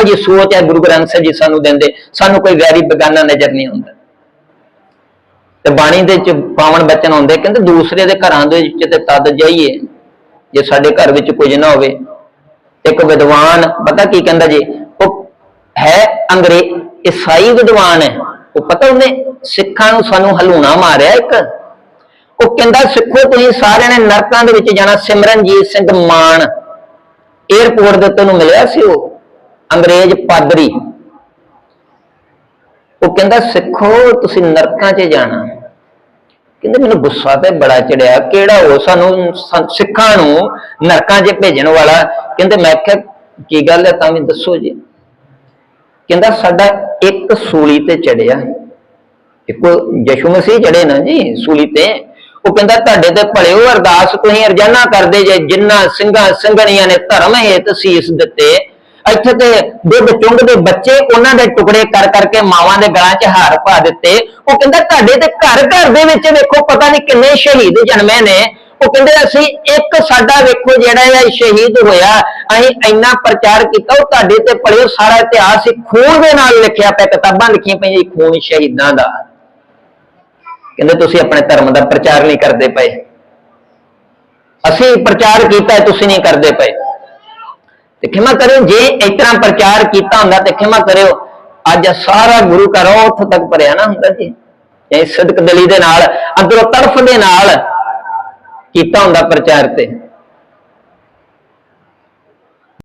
ਇਹੋ ਜੀ ਸੋਚ ਹੈ ਗੁਰੂ ਗ੍ਰੰਥ ਸਾਹਿਬ ਜੀ ਸਾਨੂੰ ਦਿੰਦੇ, ਸਾਨੂੰ ਕੋਈ ਵੈਰੀ ਬੇਗਾਨਾ ਨਜ਼ਰ ਨਹੀਂ ਆਉਂਦਾ। ਤੇ ਬਾਣੀ ਦੇ ਚ ਪਾਵਨ ਬਚਨ ਹੁੰਦੇ ਕਹਿੰਦੇ ਦੂਸਰੇ ਦੇ ਘਰਾਂ ਦੇ ਵਿੱਚ ਤੇ ਤਦ ਜਾਈਏ, ਜੇ ਸਾਡੇ ਘਰ ਵਿੱਚ ਕੁਝ ਨਾ ਹੋਵੇ। ਇੱਕ ਵਿਦਵਾਨ, ਪਤਾ ਕੀ ਕਹਿੰਦਾ ਜੀ? ਉਹ ਹੈ ਅੰਗਰੇ, ਈਸਾਈ ਵਿਦਵਾਨ ਹੈ। ਉਹ ਪਤਾ ਉਹਨੇ ਸਿੱਖਾਂ ਨੂੰ ਸਾਨੂੰ ਹਲੂਣਾ ਮਾਰਿਆ ਇੱਕ। ਉਹ ਕਹਿੰਦਾ, ਸਿੱਖੋ ਤੁਸੀਂ ਸਾਰਿਆਂ ਨੇ ਨਰਕਾਂ ਦੇ ਵਿੱਚ ਜਾਣਾ, ਸਿਮਰਨਜੀਤ ਸਿੰਘ ਮਾਨ। 에어ਪੋਰਟ ਦੇ ਉੱਤੇ ਨੂੰ ਮਿਲਿਆ ਸੀ ਉਹ। ਅੰਗਰੇਜ਼ ਪਾਦਰੀ। ਉਹ ਕਹਿੰਦਾ, ਸਿੱਖੋ, ਤੁਸੀਂ ਨਰਕਾਂ 'ਚ ਜਾਣਾ। ਕਹਿੰਦੇ, ਮੈਨੂੰ ਗੁੱਸਾ ਤੇ ਬੜਾ ਚੜਿਆ। ਕਿਹੜਾ ਉਹ ਸਾਨੂੰ ਸਿੱਖਾਂ ਨੂੰ ਨਰਕਾਂ 'ਚ ਭੇਜਣ ਵਾਲਾ? ਕਹਿੰਦੇ, ਮੈਂ ਕਿਹਾ, ਕੀ ਗੱਲ ਹੈ, ਤਾਂ ਵੀ ਦੱਸੋ ਜੀ। ਕਹਿੰਦਾ, ਸਾਡਾ ਇੱਕ ਸੂਲੀ ਤੇ ਚੜਿਆ। ਇੱਕੋ ਯਸ਼ੂ ਮਸੀਹ ਚੜੇ ਨਾ ਜੀ, ਸੂਲੀ ਤੇ। ਉਹ ਕਹਿੰਦਾ, ਤੁਹਾਡੇ ਤੇ ਭਲੇ ਭਲਿਓ ਅਰਦਾਸ, ਤੁਸੀਂ ਅਰਜ਼ਾਨਾ ਕਰਦੇ ਜੇ, ਜਿੰਨਾ ਸਿੰਘਾਂ ਸਿੰਘਣੀਆਂ ਨੇ ਧਰਮ ਹੇਤ ਸੀਸ ਦਿੱਤੇ ਇੱਥੇ ਤੇ ਦੁੱਧ ਚੁੰਗਦੇ ਬੱਚੇ ਉਹਨਾਂ ਦੇ ਟੁਕੜੇ ਕਰ ਕਰਕੇ ਮਾਵਾਂ ਦੇ ਗਲਾਂ 'ਚ ਹਾਰ ਪਾ ਦਿੱਤੇ। ਉਹ ਕਹਿੰਦਾ, ਤੁਹਾਡੇ ਤੇ ਘਰ ਘਰ ਦੇ ਵਿੱਚ ਵੇਖੋ, ਪਤਾ ਨਹੀਂ ਕਿੰਨੇ ਸ਼ਹੀਦ ਜਨਮੇ ਨੇ। ਉਹ ਕਹਿੰਦੇ, ਅਸੀਂ ਇੱਕ ਸਾਡਾ ਵੇਖੋ ਜਿਹੜਾ ਇਹ ਸ਼ਹੀਦ ਹੋਇਆ, ਅਸੀਂ ਇੰਨਾ ਪ੍ਰਚਾਰ ਕੀਤਾ, ਉਹ ਤੁਹਾਡੇ ਤੇ ਪੜਿਓ ਸਾਰਾ ਇਤਿਹਾਸ ਹੀ ਖੂਨ ਦੇ ਨਾਲ ਲਿਖਿਆ ਪਿਆ, ਕਿਤਾਬਾਂ ਲਿਖੀਆਂ ਪਈਆਂ ਖੂਨ ਸ਼ਹੀਦਾਂ ਦਾ। ਕਹਿੰਦੇ, ਤੁਸੀਂ ਆਪਣੇ ਧਰਮ ਦਾ ਪ੍ਰਚਾਰ ਨਹੀਂ ਕਰਦੇ ਪਏ। ਅਸੀਂ ਪ੍ਰਚਾਰ ਕੀਤਾ, ਤੁਸੀਂ ਨਹੀਂ ਕਰਦੇ ਪਏ। ਤੇ ਖਿਮਾ ਕਰਿਓ, ਜੇ ਇਸ ਤਰ੍ਹਾਂ ਪ੍ਰਚਾਰ ਕੀਤਾ ਹੁੰਦਾ ਤੇ ਖਿਮਾ ਕਰਿਓ। ਅੱਜ ਸਾਰਾ ਗੁਰੂ ਘਰ ਉੱਥੋਂ ਤੱਕ ਭਰਿਆ ਨਾ ਹੁੰਦਾ ਜੀ। ਇਹ ਸਦਕ ਦਲੀ ਦੇ ਨਾਲ ਅੰਦਰੋਂ ਤਰਫ ਦੇ ਨਾਲ ਕੀਤਾ ਹੁੰਦਾ ਪ੍ਰਚਾਰ ਤੇ।